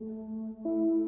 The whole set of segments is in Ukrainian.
Música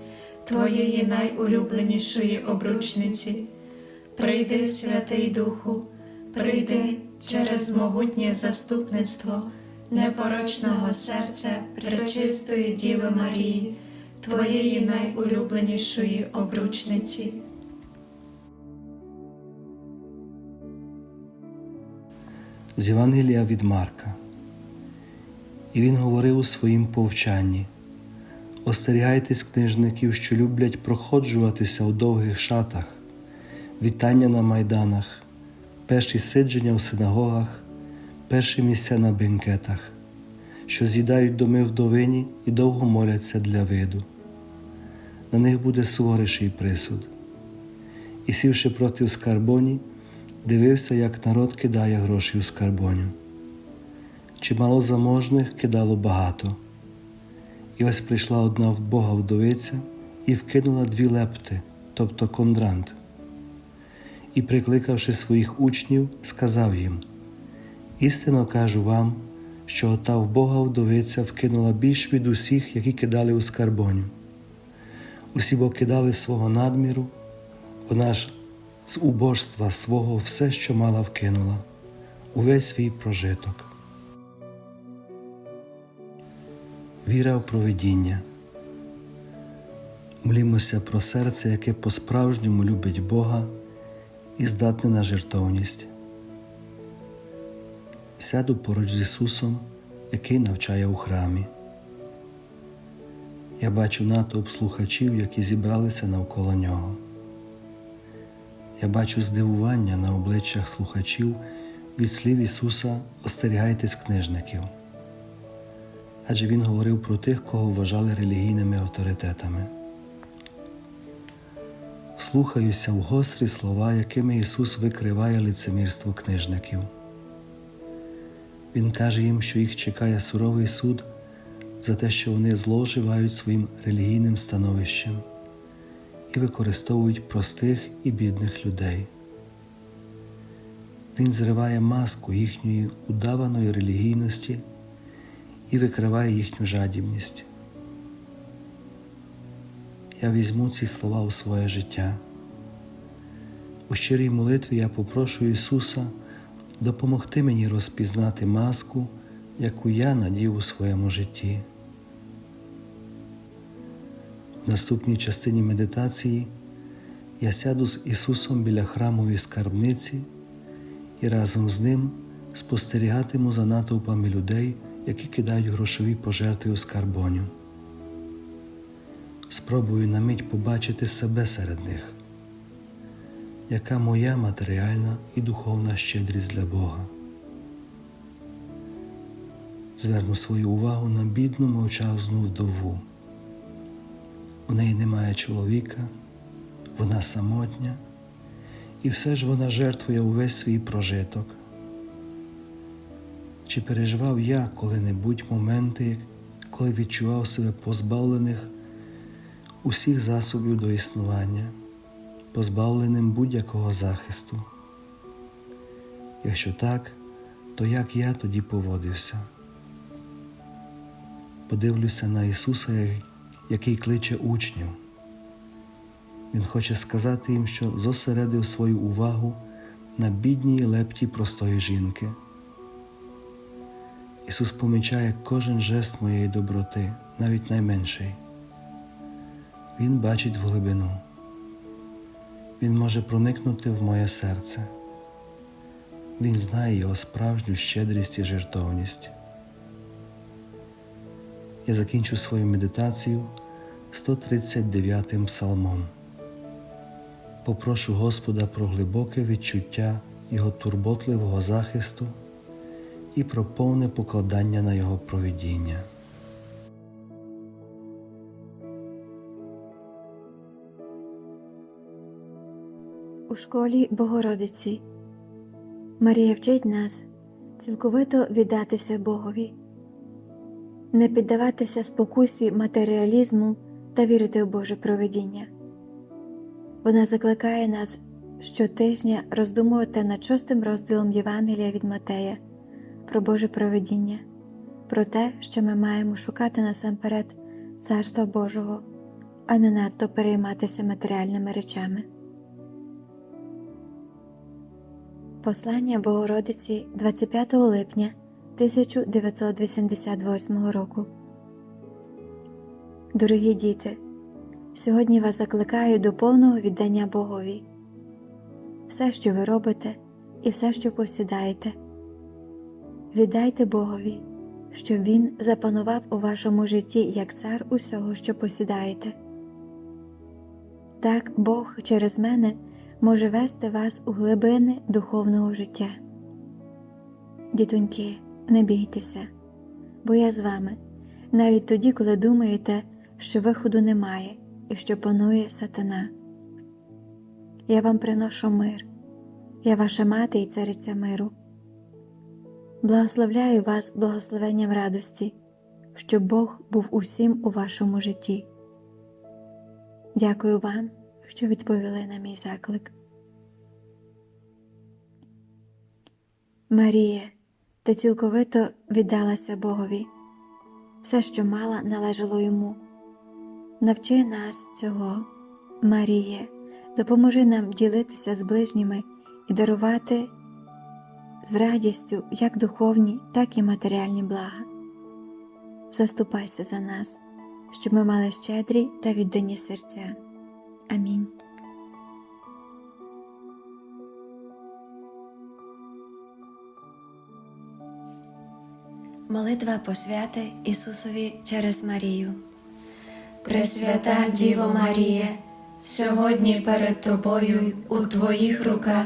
Твоєї найулюбленішої обручниці. Прийди, Святий Духу, прийди через могутнє заступництво непорочного серця пречистої Діви Марії, Твоєї найулюбленішої обручниці. з Євангелія від Марка. І він говорив у своїм повчанні: Остерігайтесь книжників, що люблять проходжуватися у довгих шатах, вітання на майданах, перші сидження в синагогах, перші місця на бенкетах, що з'їдають доми вдовині і довго моляться для виду. На них буде суворіший присуд. І сівши проти скарбоні, дивився, як народ кидає гроші у скарбоню. Чимало заможних кидало багато. І ось прийшла одна Бога вдовиця і вкинула дві лепти, тобто кондрант. І, прикликавши своїх учнів, сказав їм: Істинно кажу вам, що ота в Бога вдовиця вкинула більш від усіх, які кидали у скарбоню. Усі бо кидали свого надміру, вона ж з убожства свого все, що мала, вкинула, увесь свій прожиток. Віра в провидіння. Молімося про серце, яке по-справжньому любить Бога і здатне на жертовність. Сяду поруч з Ісусом, який навчає у храмі. Я бачу натовп слухачів, які зібралися навколо нього. Я бачу здивування на обличчях слухачів від слів Ісуса Остерігайтесь книжників. Адже Він говорив про тих, кого вважали релігійними авторитетами. Вслухаюся в гострі слова, якими Ісус викриває лицемірство книжників. Він каже їм, що їх чекає суровий суд за те, що вони зловживають своїм релігійним становищем і використовують простих і бідних людей. Він зриває маску їхньої удаваної релігійності і викриває їхню жадібність. Я візьму ці слова у своє життя. У щирій молитві я попрошу Ісуса допомогти мені розпізнати маску, яку я надів у своєму житті. У наступній частині медитації я сяду з Ісусом біля храмової скарбниці і разом з Ним спостерігатиму за натовпами людей, які кидають грошові пожертви у скарбоню. Спробую на мить побачити себе серед них, яка моя матеріальна і духовна щедрість для Бога. Зверну свою увагу на бідну мовчазну вдову. У неї немає чоловіка, вона самотня, і все ж вона жертвує увесь свій прожиток. Чи переживав я коли-небудь моменти, коли відчував себе позбавлених усіх засобів до існування, позбавленим будь-якого захисту? Якщо так, то як я тоді поводився? Подивлюся на Ісуса, який кличе учнів. Він хоче сказати їм, що зосередив свою увагу на бідній лепті простої жінки. Ісус помічає кожен жест моєї доброти, навіть найменший. Він бачить в глибину. Він може проникнути в моє серце. Він знає його справжню щедрість і жертовність. Я закінчу свою медитацію 139 псалмом. Попрошу Господа про глибоке відчуття Його турботливого захисту і про повне покладання на Його провідіння. У школі Богородиці Марія вчить нас цілковито віддатися Богові, не піддаватися спокусі матеріалізму та вірити в Боже провидіння. Вона закликає нас щотижня роздумувати над шостим розділом Євангелія від Матея про Боже провидіння, про те, що ми маємо шукати насамперед Царства Божого, а не надто перейматися матеріальними речами. Послання Богородиці 25 липня 1988 року. Дорогі діти, сьогодні вас закликаю до повного віддання Богові. Все, що ви робите, і все, що посідаєте. Віддайте Богові, щоб Він запанував у вашому житті як цар усього, що посідаєте. Так Бог через мене може вести вас у глибини духовного життя. Дітоньки, не бійтеся, бо я з вами, навіть тоді, коли думаєте, що виходу немає і що панує сатана. Я вам приношу мир, я ваша мати і цариця миру. Благословляю вас благословенням радості, щоб Бог був усім у вашому житті. Дякую вам, що відповіли на мій заклик. Марія, ти цілковито віддалася Богові. Все, що мала, належало йому. Навчи нас цього, Маріє, допоможи нам ділитися з ближніми і дарувати з радістю як духовні, так і матеріальні блага. Заступайся за нас, щоб ми мали щедрі та віддані серця. Амінь. Молитва посвяти Ісусові через Марію. Пресвята Діво Марія, сьогодні перед Тобою у Твоїх руках